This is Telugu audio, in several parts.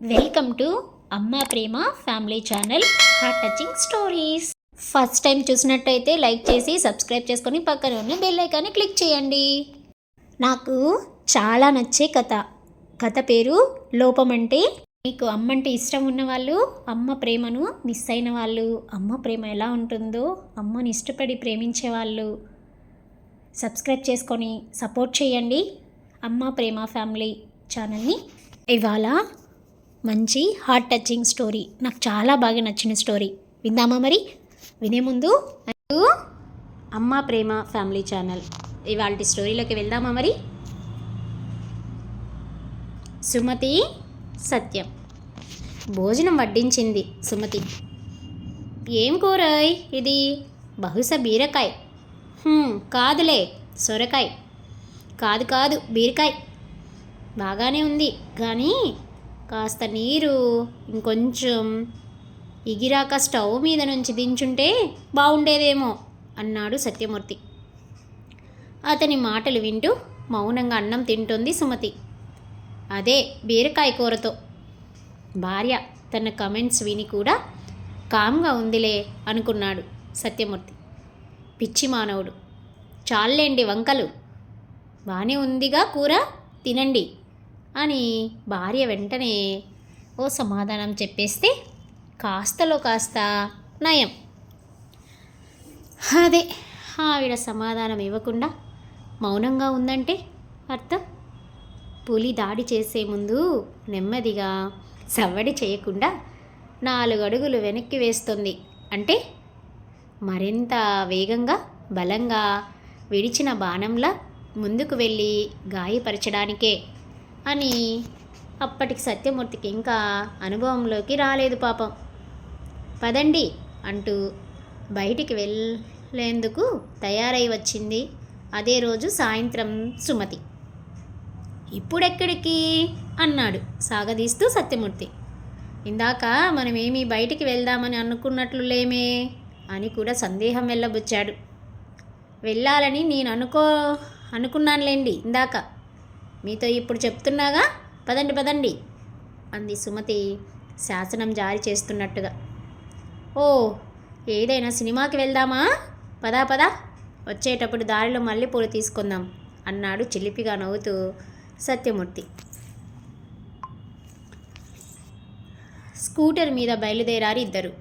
Welcome to Amma Prema family channel heart touching stories first time చూసినట్టయితే లైక్ చేసి సబ్స్క్రైబ్ చేసుకొని పక్కన ఉన్న బెల్ ఐకాన్ని క్లిక్ చేయండి. నాకు చాలా నచ్చే కథ. కథ పేరు లోపం అంటే మీకు అమ్మ అంటే ఇష్టం ఉన్నవాళ్ళు అమ్మ ప్రేమను మిస్ అయిన వాళ్ళు. అమ్మ ప్రేమ ఎలా ఉంటుందో అమ్మని ఇష్టపడి ప్రేమించే వాళ్ళు సబ్స్క్రైబ్ చేసుకొని సపోర్ట్ చేయండి అమ్మ ప్రేమ ఫ్యామిలీ ఛానల్ని ఇవాళ మంచి హార్ట్ టచింగ్ స్టోరీ నాకు చాలా బాగా నచ్చిన స్టోరీ విందామా మరి? వినే ముందు అమ్మ ప్రేమ ఫ్యామిలీ ఛానల్ ఇవాళ స్టోరీలోకి వెళ్దామా మరి? సుమతి సత్యం. భోజనం వడ్డించింది సుమతి. ఏం కూరాయ్ ఇది? బహుశా బీరకాయ. కాదులే సొరకాయ. కాదు కాదు బీరకాయ. బాగానే ఉంది కానీ కాస్త నీరు ఇంకొంచెం ఎగిరాక స్టవ్ మీద నుంచి దించుంటే బాగుండేదేమో అన్నాడు సత్యమూర్తి. అతని మాటలు వింటూ మౌనంగా అన్నం తింటుంది సుమతి. అదే బీరకాయ కూరతో. భార్య తన కమెంట్స్ విని కూడా కామ్గా ఉందిలే అనుకున్నాడు సత్యమూర్తి. పిచ్చి మానవుడు. చాలేండి వంకలు. బాగానే ఉందిగా కూర? తినండి. అని భార్య వెంటనే ఓ సమాధానం చెప్పేస్తే కాస్తలో కాస్త నయం. అదే ఆవిడ సమాధానం ఇవ్వకుండా మౌనంగా ఉందంటే అర్థం? పులి దాడి చేసే ముందు నెమ్మదిగా సవ్వడి చేయకుండా నాలుగు అడుగులు వెనక్కి వేస్తుంది. అంటే మరింత వేగంగా బలంగా విడిచిన బాణంలా ముందుకు వెళ్ళి గాయపరచడానికే. అని అప్పటికి సత్యమూర్తికి ఇంకా అనుభవంలోకి రాలేదు పాపం. పదండి అంటూ బయటికి వెళ్ళేందుకు తయారై వచ్చింది అదే రోజు సాయంత్రం సుమతి. ఇప్పుడెక్కడికి? అన్నాడు సాగదీస్తూ సత్యమూర్తి. ఇందాక మనమేమీ బయటికి వెళ్దామని అనుకున్నట్లు లేమే అని కూడా సందేహం వెళ్ళబుచ్చాడు. వెళ్ళాలని నేను అనుకో అనుకున్నానులేండి ఇందాక. మీతో ఇప్పుడు చెప్తున్నాగా? పదండి పదండి అంది సుమతి శాసనం జారీ చేస్తున్నట్టుగా. ఓ ఏదైనా సినిమాకి వెళ్దామా? పదా పదా వచ్చేటప్పుడు దారిలో మల్లెపూలు తీసుకుందాం అన్నాడు చిలిపిగా నవ్వుతూ సత్యమూర్తి. స్కూటర్ మీద బయలుదేరారు ఇద్దరు.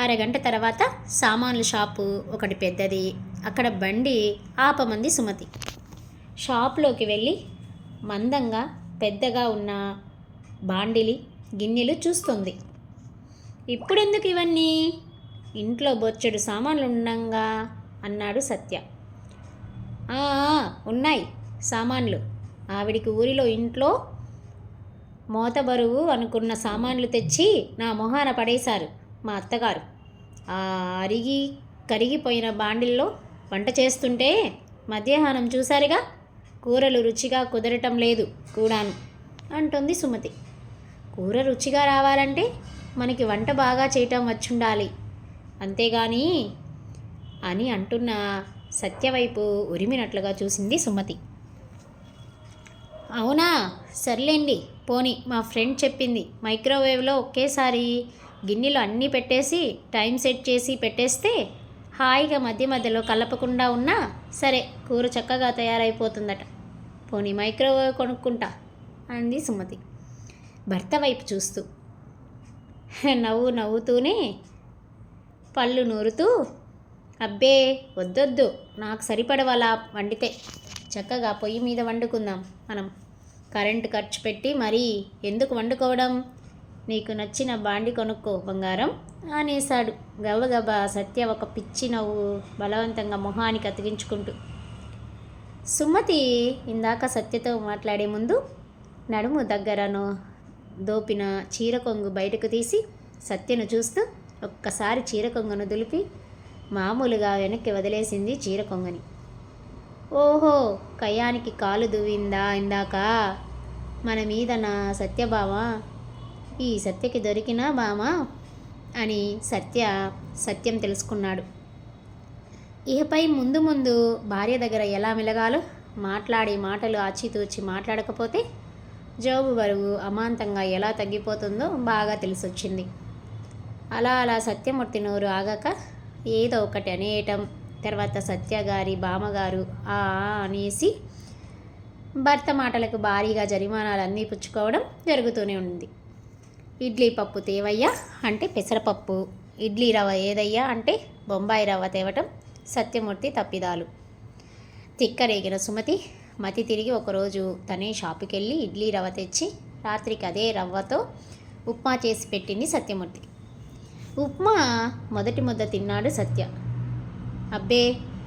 అరగంట తర్వాత సామాన్ల షాపు ఒకటి పెద్దది అక్కడ బండి ఆపమంది సుమతి. షాప్లోకి వెళ్ళి మందంగా పెద్దగా ఉన్న బాండిలి గిన్నెలు చూస్తుంది. ఇప్పుడెందుకు ఇవన్నీ? ఇంట్లో బొచ్చడు సామాన్లు ఉండంగా అన్నాడు సత్య. ఉన్నాయి సామాన్లు. ఆవిడికి ఊరిలో ఇంట్లో మోతబరువు అనుకున్న సామాన్లు తెచ్చి నా మొహాన పడేశారు మా అత్తగారు. ఆ అరిగి కరిగిపోయిన బాండిల్లో వంట చేస్తుంటే మధ్యాహ్నం చూశారుగా కూరలు రుచిగా కుదరటం లేదు కూడాను అంటుంది సుమతి. కూర రుచిగా రావాలంటే మనకి వంట బాగా చేయటం వచ్చుండాలి. అంతేగాని అని అంటున్న సత్యవైపు ఉరిమినట్లుగా చూసింది సుమతి. అవునా? సర్లేండి పోని మా ఫ్రెండ్ చెప్పింది. మైక్రోవేవ్లో ఒకేసారి గిన్నెలు అన్నీ పెట్టేసి టైం సెట్ చేసి పెట్టేస్తే హాయిగా మధ్య మధ్యలో కలపకుండా ఉన్నా సరే కూర చక్కగా తయారైపోతుందట. పోనీ మైక్రోవేవ్ కొనుక్కుంటా అంది సుమతి. భర్త వైపు చూస్తూ. నవ్వు నవ్వుతూనే పళ్ళు నూరుతూ అబ్బే వద్దొద్దు నాకు సరిపడవలా వండితే. చక్కగా పొయ్యి మీద వండుకుందాం మనం. కరెంటు ఖర్చు పెట్టి మరీ ఎందుకు వండుకోవడం? నీకు నచ్చిన బాండి కొనుక్కో బంగారం అనేశాడు గబగబా సత్య ఒక పిచ్చి నవ్వు బలవంతంగా మొహానికి అతికించుకుంటూ. సుమతి ఇందాక సత్యతో మాట్లాడే ముందు నడుము దగ్గరను దోపిన చీర కొంగు బయటకు తీసి సత్యను చూస్తూ ఒక్కసారి చీర కొంగును దులిపి మామూలుగా వెనక్కి వదిలేసింది చీర కొంగని. ఓహో కయానికి కాలు దువ్విందా ఇందాక? మన మీద నా సత్యభామ ఈ సత్యకి దొరికిన బామ అని సత్య సత్యం తెలుసుకున్నాడు. ఇకపై ముందు ముందు భార్య దగ్గర ఎలా మెలగాలో మాట్లాడే మాటలు ఆచితూచి మాట్లాడకపోతే జోబు బరువు అమాంతంగా ఎలా తగ్గిపోతుందో బాగా తెలిసొచ్చింది. అలా అలా సత్యమూర్తి నోరు ఆగాక ఏదో ఒకటి అనేయటం తర్వాత సత్య గారి బామ్మగారు ఆ అనేసి భర్త మాటలకు భారీగా జరిమానాలు అన్నీ పుచ్చుకోవడం జరుగుతూనే ఉంది. ఇడ్లీ పప్పు తేవయ్యా అంటే పెసరపప్పు ఇడ్లీ రవ్వ ఏదయ్యా అంటే బొంబాయి రవ్వ తేవటం సత్యమూర్తి తప్పిదాలు. తిక్కరేగిన సుమతి మతి తిరిగి ఒకరోజు తనే షాపుకి వెళ్ళి ఇడ్లీ రవ్వ తెచ్చి రాత్రికి అదే రవ్వతో ఉప్మా చేసి పెట్టింది సత్యమూర్తి. ఉప్మా మొదటి ముద్ద తిన్నాడు సత్య. అబ్బే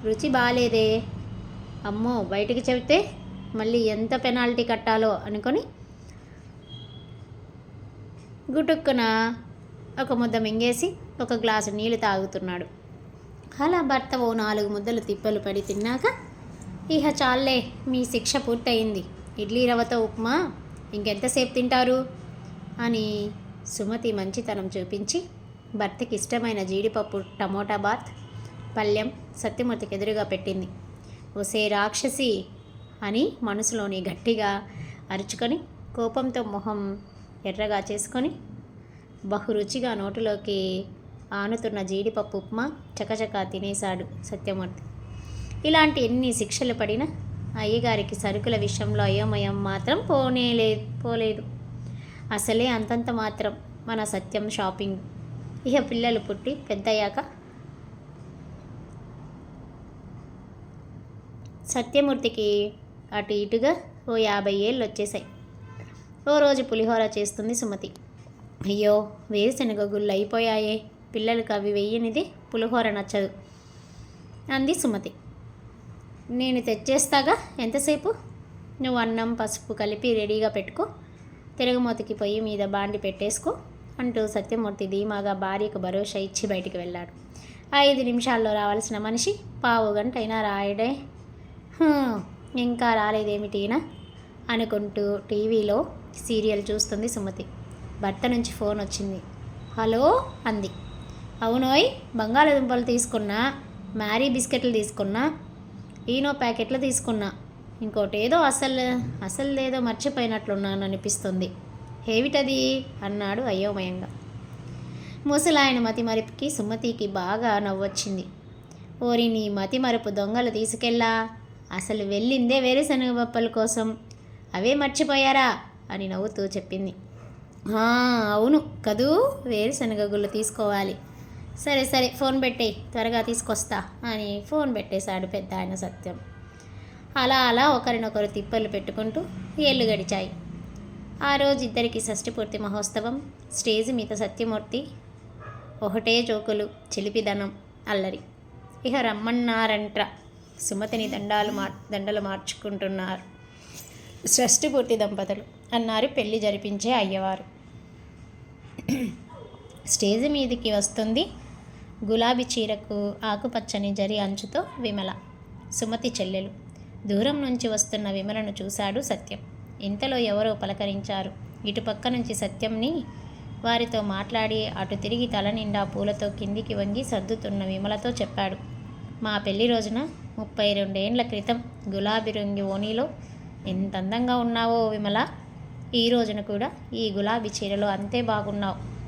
రుచి బాగాలేదే అమ్మో బయటికి చెబితే మళ్ళీ ఎంత పెనాల్టీ కట్టాలో అనుకొని గుటుక్కున ఒక ముద్ద మింగేసి ఒక గ్లాసు నీళ్ళు తాగుతున్నాడు. అలా భర్త ఓ నాలుగు ముద్దలు తిప్పలు పడి తిన్నాక ఇహ చాలే మీ శిక్ష పూర్తయింది. ఇడ్లీ రవ్వతో ఉప్మా? ఇంకెంతసేపు తింటారు? అని సుమతి మంచితనం చూపించి భర్తకి ఇష్టమైన జీడిపప్పు టమోటా బాత్ పళ్ళెం సత్యమూర్తికి ఎదురుగా పెట్టింది. ఒసే రాక్షసి అని మనసులోని గట్టిగా అరుచుకొని కోపంతో మొహం ఎర్రగా చేసుకొని బహురుచిగా నోటిలోకి ఆనుతున్న జీడిపప్పు ఉప్మా చకచకా తినేశాడు సత్యమూర్తి. ఇలాంటి ఎన్ని శిక్షలు పడినా అయ్యగారికి సరుకుల విషయంలో అయోమయం మాత్రం పోనేలే పోలేదు. అసలే అంతంత మాత్రం మన సత్యం షాపింగ్. ఇక పిల్లలు పుట్టి పెద్దయ్యాక సత్యమూర్తికి అటు ఇటుగా ఓ యాభై ఏళ్ళు వచ్చేసాయి ఓ రోజు పులిహోర చేస్తుంది సుమతి. అయ్యో వేరుశనగ గుళ్ళు అయిపోయాయే. పిల్లలకి అవి వెయ్యనిది పులిహోర నచ్చదు. అంది సుమతి. నేను తెచ్చేస్తాగా? ఎంతసేపు? నువ్వు అన్నం పసుపు కలిపి రెడీగా పెట్టుకో. తిరగమూతకి పొయ్యి మీద బాండి పెట్టేసుకో అంటూ సత్యమూర్తి ధీమాగా భార్యకు భరోసా ఇచ్చి బయటికి వెళ్ళాడు. ఐదు నిమిషాల్లో రావాల్సిన మనిషి పావు గంట అయినా రాయడే. ఇంకా రాలేదేమిటినా అనుకుంటూ టీవీలో సీరియల్ చూస్తుంది సుమతి. భర్త నుంచి ఫోన్ వచ్చింది. హలో అంది. అవునోయ్ బంగాళదుంపలు తీసుకున్నా మ్యారీ బిస్కెట్లు తీసుకున్నా ఈనో ప్యాకెట్లు తీసుకున్నా. ఇంకోటి ఏదో అసలు అసలు ఏదో మర్చిపోయినట్లున్నాను అనిపిస్తుంది ఏమిటది? అన్నాడు అయోమయంగా. ముసలాయన మతి మరుపుకి సుమతికి బాగా నవ్వొచ్చింది. ఓరి నీ మతి మరపు దొంగలు తీసుకెళ్ళా? అసలు వెళ్ళిందే వేరుశనగ బొప్పల కోసం. అవే మర్చిపోయారా? అని నవ్వుతూ చెప్పింది. అవును కదూ వేరుశనగ గుళ్ళు తీసుకోవాలి. సరే సరే ఫోన్ పెట్టేయి త్వరగా తీసుకొస్తా అని ఫోన్ పెట్టేశాడు పెద్ద ఆయన సత్యం. అలా అలా ఒకరినొకరు తిప్పలు పెట్టుకుంటూ ఏళ్ళు గడిచాయి. ఆ రోజు ఇద్దరికి షష్ఠిపూర్తి మహోత్సవం స్టేజ్ మీద సత్యమూర్తి ఒకటే జోకులు చిలిపిదనం అల్లరి. ఇక రమ్మన్నారంట్ర. సుమతిని దండాలు మార్ దండలు మార్చుకుంటున్నారు. షష్ఠిపూర్తి దంపతులు అన్నారు పెళ్ళి జరిపించే అయ్యవారు. స్టేజ్ మీదకి వస్తుంది గులాబీ చీరకు ఆకుపచ్చని జరి అంచుతో విమల. సుమతి చెల్లెలు. దూరం నుంచి వస్తున్న విమలను చూశాడు సత్యం. ఇంతలో ఎవరో పలకరించారు. ఇటుపక్క నుంచి సత్యంని వారితో మాట్లాడి అటు తిరిగి తల నిండా పూలతో కిందికి వంగి సర్దుతున్న విమలతో చెప్పాడు. మా పెళ్ళి రోజున ముప్పై రెండేండ్ల క్రితం గులాబీ రంగు ఓణిలో ఎంత అందంగా ఉన్నావో విమల. ఈ రోజున కూడా ఈ గులాబీ చీరలో అంతే బాగున్నావు.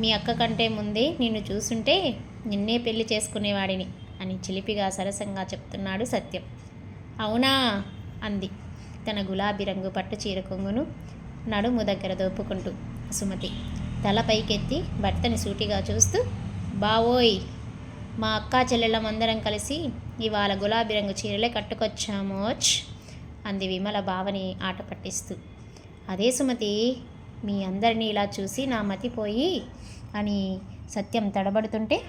మీ అక్క కంటే ముందే నిన్ను చూసుంటే నిన్నే పెళ్ళి చేసుకునేవాడిని అని చిలిపిగా సరసంగా చెప్తున్నాడు సత్యం. అవునా? అంది. తన గులాబీ రంగు పట్టు చీర కొంగును నడుము దగ్గర దోపుకుంటూ సుమతి తల పైకెత్తి భర్తని సూటిగా చూస్తూ బావోయ్ మా అక్క చెల్లెళ్ళమందరం కలిసి ఇవాళ గులాబీ రంగు చీరలే కట్టుకొచ్చామోచ్ అంది విమల బావని ఆట పట్టిస్తూ. అదే సుమతి మీ అందరినీ ఇలా చూసి నా మతిపోయి అని సత్యం తడబడుతుంటే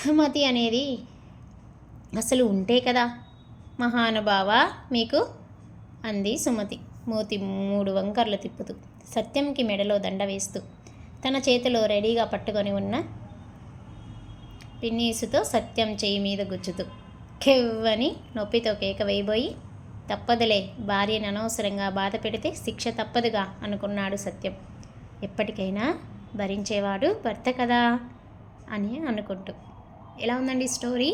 బహుమతి అనేది అసలు ఉంటే కదా. మహానుభావ మీకు అంది సుమతి. మూతి మూడు వంకర్లు తిప్పుతూ సత్యంకి మెడలో దండ వేస్తూ తన చేతిలో రెడీగా పట్టుకొని ఉన్న పిన్నీసుతో సత్యం చేయి మీద గుచ్చుతూ కెవ్వని నొప్పితో కేక వేయబోయి తప్పదులే భార్యను అనవసరంగా బాధ పెడితే శిక్ష తప్పదుగా అనుకున్నాడు సత్యం. ఎప్పటికైనా భరించేవాడు భర్త కదా అని అనుకుంటూ. ఎలా ఉందండి స్టోరీ?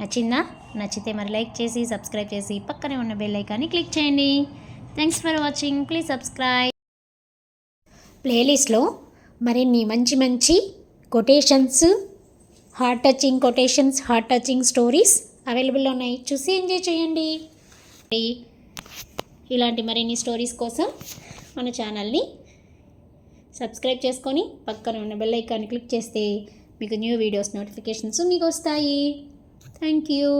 నచ్చిందా? నచ్చితే మరి లైక్ చేసి సబ్స్క్రైబ్ చేసి పక్కనే ఉన్న బెల్ ఐకాన్ని క్లిక్ చేయండి. Thanks for watching please subscribe ప్లేలిస్ట్లో మరిన్ని మంచి మంచి quotations heart touching quotations heart touching stories అవైలబుల్లో ఉన్నాయి. చూసి ఎంజాయ్ చేయండి. ఇలాంటి మరిన్ని స్టోరీస్ కోసం మన ఛానల్ని సబ్స్క్రైబ్ చేసుకొని పక్కన ఉన్న బెల్ ఐకాన్ని క్లిక్ చేస్తే మీకు న్యూ వీడియోస్ నోటిఫికేషన్స్ మీకు వస్తాయి థ్యాంక్ యూ